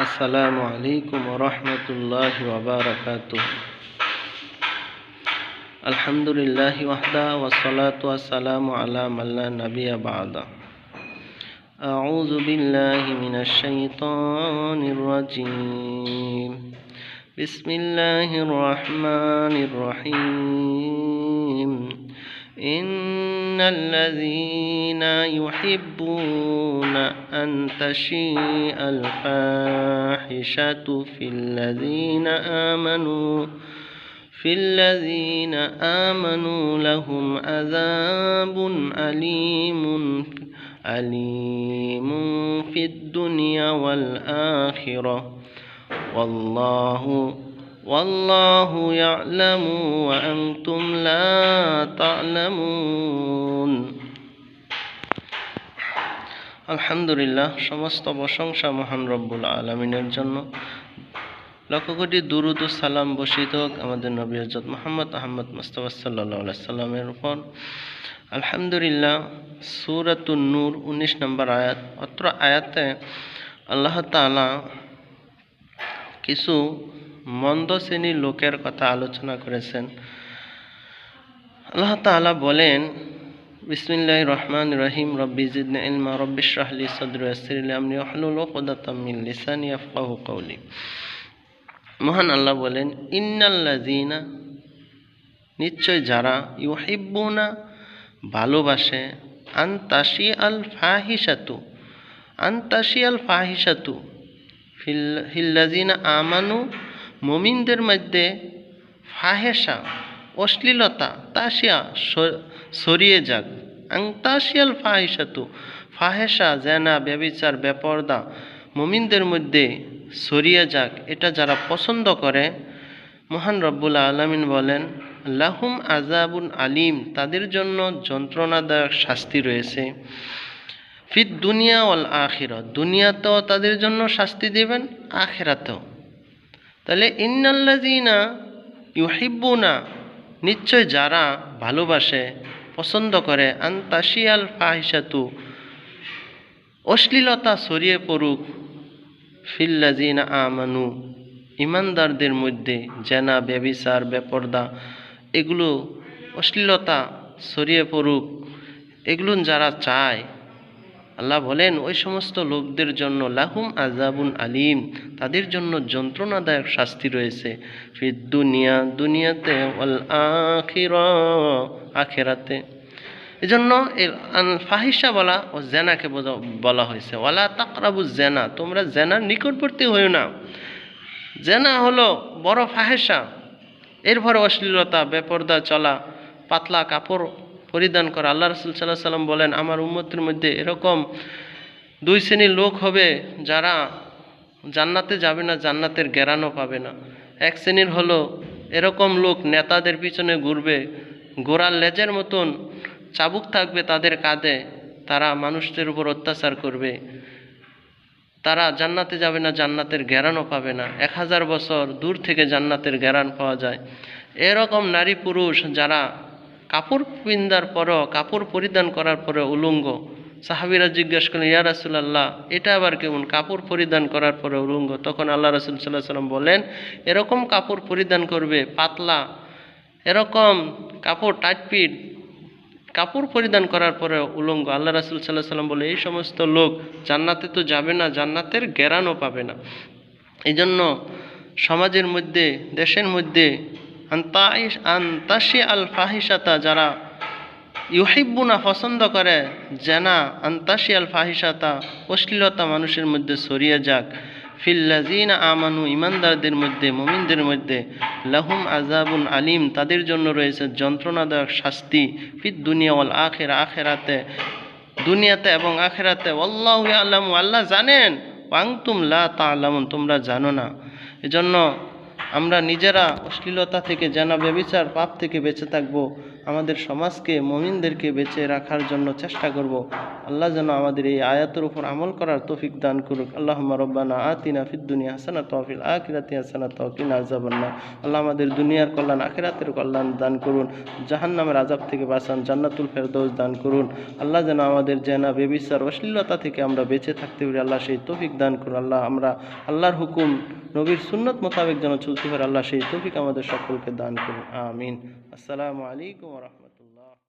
আসসালামু আলাইকুম রহমতুল্লাহ ওবরাকাত আলহামদুলিল্লাহ ওয়াহদা ওয়াসসালাতু ওয়াসসালামু আলা মাল্লা নাবিয়া বাদা أعوذ بالله من الشيطان الرجيم بسم الله الرحمن الرحيم إن الذين يحبون أن تشيء الفاحشة في الذين آمنوا في الذين آمنوا لهم عذاب أليم أليم في الدنيا والآخرة. والله والله يعلم وأنتم لا تعلمون আলহামদুলিল্লাহ সমস্ত প্রশংসা মহান রব্বুল আলমিনের জন্য লক্ষ কোটি দুরুদ ও সালাম বসিত হোক আমাদের নবী হজরত মোহাম্মদ আহমদ মুস্তফা সাল্লাহ সাল্লামের উপর আলহামদুলিল্লাহ সুরাতুন নূর উনিশ নম্বর আয়াত অত্র আয়াতে আল্লাহ তাআলা কিছু মন্দ শ্রেণির লোকের কথা আলোচনা করেছেন। আল্লাহ তাআলা বলেন বিসমিল্লাহ রহমান রহিম, রব্বি রব্বি শাহলি সদর কওলি। মহান আল্লাহ বলেন ইন্নাল্লাযিনা নিশ্চয় যারা ইউহিব্বুনা, ভালোবাসে আন্তাশি আল ফাহিসাতু আন্তাশি আল ফাহিসাতু হিল্লাজিনা আমানু মমিনদের মধ্যে ফাহেসা অশ্লীলতা, তাসিয়া সরিয়ে যাক। আংতাসিয়াল ফাহিসাতু ফাহেসা জেনা, ব্যবিচার, বেপর্দা মমিনদের মধ্যে সরিয়ে যাক, এটা যারা পছন্দ করে, মহান রব্বুল আলমিন বলেন, লাহুম আজাবুন আলিম তাদের জন্য যন্ত্রণাদায়ক শাস্তি রয়েছে। ফিদ দুনিয়া ওয়াল আখিরত দুনিয়াতেও তাদের জন্য শাস্তি দেবেন, আখেরাতেও। তাহলে ইন্নাল্লাজিনা ইউহিব্বুনা, নিশ্চয় যারা ভালোবাসে, পছন্দ করে, আন্তাশিয়াল ফাহিসাতু অশ্লীলতা ছড়িয়ে পড়ুক ফিল্লাজিনা আমানু, ইমানদারদের মধ্যে জেনা ব্যবিচার বেপর্দা, এগুলো অশ্লীলতা ছড়িয়ে পড়ুক। এগুলো যারা চায় আল্লাহ বলেন, ওই সমস্ত লোকদের জন্য লাহুম আজাবুন আলিম, তাদের জন্য যন্ত্রণাদায়ক শাস্তি রয়েছে। ফির দুনিয়া, দুনিয়াতে ওয়াল আখির, আখেরাতে। এজন্য ফাহিসা বলা ও জেনাকে বলা হয়েছে। ওয়ালা তাকরাবু জেনা, তোমরা জেনার নিকটবর্তী হইও না। জেনা হলো বড় ফাহেসা এরপরে অশ্লীলতা, বেপর্দা চলা, পাতলা কাপড় পরিধান করা। আল্লাহ রসুল সাল্লাহ সাল্লাম বলেন, আমার উম্মতের মধ্যে এরকম দুই শ্রেণির লোক হবে যারা জান্নাতে যাবে না, জান্নাতের জ্ঞানও পাবে না। এক শ্রেণির হলো এরকম লোক নেতাদের পিছনে ঘুরবে, গোড়ার লেজের মতন চাবুক থাকবে তাদের কাঁধে, তারা মানুষদের উপর অত্যাচার করবে। তারা জান্নাতে যাবে না, জান্নাতের জ্ঞানও পাবে না। এক হাজার বছর দূর থেকে জান্নাতের জ্ঞান পাওয়া যায়। এরকম নারী পুরুষ যারা কাপড় পিন্দার পরও, কাপড় পরিধান করার পরে উলঙ্গ। সাহাবিরা জিজ্ঞেস করলেন, ইয়া রাসুলাল্লাহ, এটা আবার কেমন? কাপড় পরিধান করার পরে উলঙ্গ? তখন আল্লাহ রসুল সাল্লাহ সাল্লাম বলেন এরকম কাপড় পরিধান করবে, পাতলা, এরকম কাপড় টাইটপিট কাপড় পরিধান করার পরে উলঙ্গ। আল্লাহ রাসুল সাল্লাহ সাল্লাম বলে এই সমস্ত লোক জান্নাতে তো যাবে না, জান্নাতের জ্ঞানও পাবে না। এই জন্য সমাজের মধ্যে, দেশের মধ্যে আন্তাশি আল ফাহিসাতা যারা ইউহিব্বুনা, পছন্দ করে, জেনা আন্তাশি আল ফাহিসাতা অশ্লীলতা মানুষের মধ্যে ছড়িয়ে যাক। ফিল্লাজিনা আমানু ইমানদারদের মধ্যে, মমিনদের মধ্যে, লাহুম আজাবুন আলিম, তাদের জন্য রয়েছে যন্ত্রণাদায়ক শাস্তি ফিদ দুনিয়া ওয়াল আখের, আখেরাতে, দুনিয়াতে এবং আখেরাতে। আল্লাহ আল্লাম আল্লাহ জানেন। ওয়াংতুম লা তা আলামুন তোমরা জানো না। এজন্য আমরা নিজেরা অশ্লীলতা থেকে যেন ব্যবিচার পাপ থেকে বেঁচে থাকব, আমাদের সমাজকে, মমিনদেরকে বেঁচে রাখার জন্য চেষ্টা করব। আল্লাহ যেন আমাদের এই আয়াতের উপর আমল করার তৌফিক দান করুক। আল্লাহ রব্বানা আতিনা ফিদ দুনিয়া হাসানা তহফিল আখিরাতি হাসানা তহকিন আজাবান্না আল্লাহ আমাদের দুনিয়ার কল্যাণ, আখিরাতের কল্যাণ দান করুন। জাহান্নামের আজাব থেকে বাঁচান, জান্নাতুল ফেরদৌস দান করুন। আল্লাহ যেন আমাদের জেনা বেবিসার অশ্লীলতা থেকে আমরা বেঁচে থাকতে পারি, আল্লাহ সেই তৌফিক দান করুন। আল্লাহ আমরা, আল্লাহর হুকুম, নবীর সুন্নত মোতাবেক যেন চলতে পারে, আল্লাহ সেই তৌফিক আমাদের সকলকে দান করুন। আমিন। আসসালামু আলাইকুম রহমতুল্লাহ।